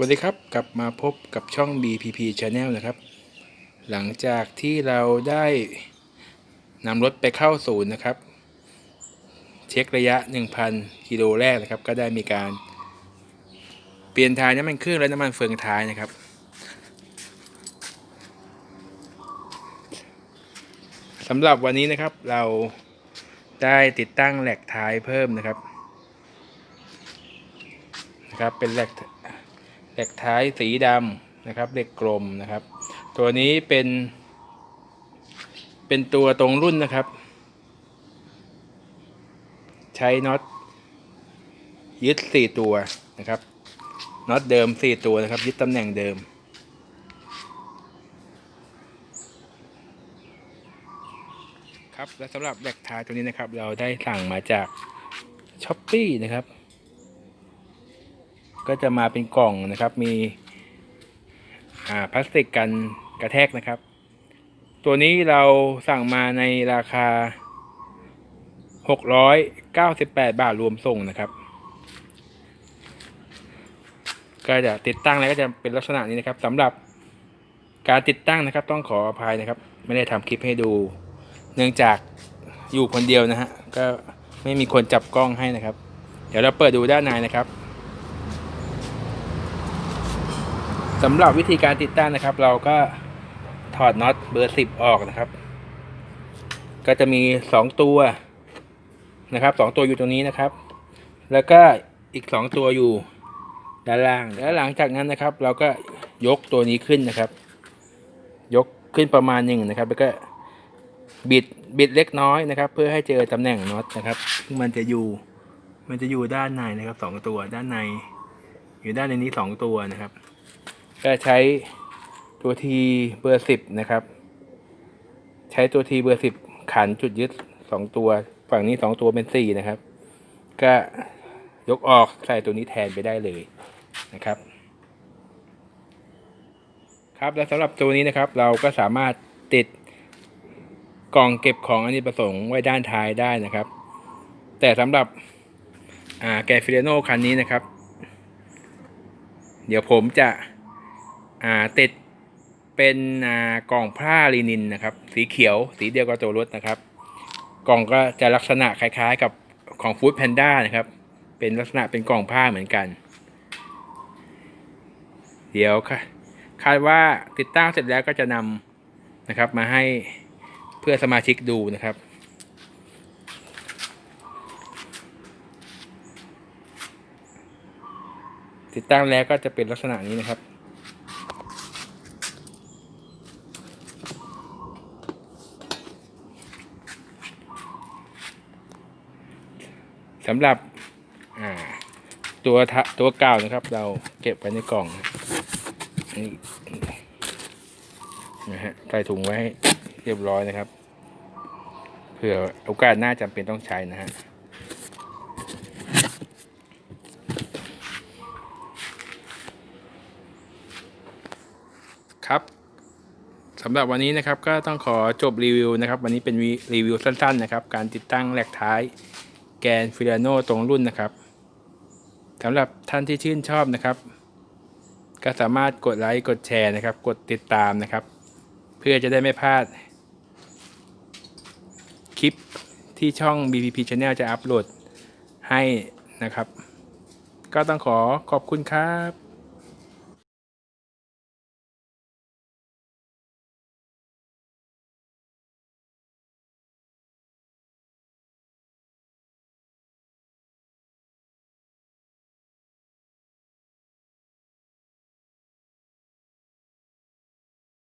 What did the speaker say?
วัสดีครับ กลับมาพบกับช่อง BPP Channel นะครับ หลังจากที่เราได้นำรถไปเข้าศูนย์นะครับ เช็คระยะ 1,000 กิโลแรกนะครับ ก็ได้มีการเปลี่ยนถ่ายน้ำมันเครื่องและน้ำมันเฟืองท้ายนะครับ สำหรับวันนี้นะครับเราได้ติดตั้งแหลกท้ายเพิ่มนะครับนะครับเป็นแหลก แหลกท้ายสีดำนะครับเหล็กกลมนะครับ ตัวนี้เป็น เป็นตัวตรงรุ่นนะครับ ใช้น็อตยึด4ตัวนะครับน็อตเดิม4ตัวนะครับ ยึดตำแหน่งเดิมครับและสำหรับแบกท้ายตัวนี้นะครับ เราได้สั่งมาจากช้อปปี้นะครับ ก็จะมาเป็นกล่องนะครับ มีอ่าพลาสติกกันกระแทกนะครับ ตัวนี้เราสั่งมาในราคา 698 บาทรวมส่งนะครับก็จะติดตั้งแล้วก็จะเป็นลักษณะนี้นะครับสำหรับการติดตั้งนะครับ ต้องขออภัยนะครับ ไม่ได้ทำคลิปให้ดู เนื่องจากอยู่คนเดียวนะฮะก็ไม่มีคนจับกล้องให้นะครับ เดี๋ยวเราเปิดดูด้านในนะครับ สำหรับวิธีการติดตั้งนะครับ เราก็ถอดน็อตเบอร์สิบออกนะครับ ก็จะมีสองตัวนะครับสองตัวอยู่ตรงนี้นะครับ แล้วก็อีกสองตัวอยู่ด้านล่างแล้วหลังจากนั้นนะครับ เราก็ยกตัวนี้ขึ้นนะครับ ยกขึ้นประมาณหนึ่งนะครับ แล้วก็บิดบิดเล็กน้อยนะครับ เพื่อให้เจอตำแหน่งน็อตนะครับ มันจะอยู่ มันจะอยู่ด้านในนะครับสองตัวด้านใน อยู่ด้านในนี้สองตัวนะครับ ก็ใช้ตัวทีเบอร์สิบนะครับ ใช้ตัวทีเบอร์สิบขันจุดยึดสองตัว ฝั่งนี้สองตัวเป็นสี่นะครับ ก็ยกออกใส่ตัวนี้แทนไปได้เลยนะครับ ครับและสำหรับตัวนี้นะครับ เราก็สามารถติดกล่องเก็บของอันนี้ประสงค์ไว้ด้านท้ายได้นะครับ แต่สำหรับแกฟิเลโนคันนี้นะครับ เดี๋ยวผมจะ อ่าติดเป็นอ่ากล่องผ้าลินินนะครับ สีเขียวสีเดียวกับตัวรถนะครับ กล่องก็จะลักษณะคล้ายๆกับของฟู้ดแพนด้านะครับ เป็นลักษณะเป็นกล่องผ้าเหมือนกัน เดี๋ยวค่ะคาดว่าติดตั้งเสร็จแล้วก็จะนำนะครับมาให้เพื่อสมาชิกดูนะครับ ติดตั้งแล้วก็จะเป็นลักษณะนี้นะครับ สำหรับตัวทะตัวเก่านะครับ เราเก็บไว้ในกล่องนี่นะฮะใส่ถุงไว้เรียบร้อยนะครับ เผื่อโอกาสหน้าจำเป็นต้องใช้นะฮะครับสำหรับวันนี้นะครับก็ต้องขอจบรีวิวนะครับ วันนี้เป็นรีวิวสั้นๆนะครับ การติดตั้งแหลกท้าย แกนฟิลาโนตรงรุ่นนะครับสำหรับท่านที่ชื่นชอบนะครับ ก็สามารถกดไลค์กดแชร์นะครับ กดติดตามนะครับ เพื่อจะได้ไม่พลาด คลิปที่ช่อง BPP Channel จะอัปโหลดให้นะครับ ก็ต้องขอขอบคุณครับ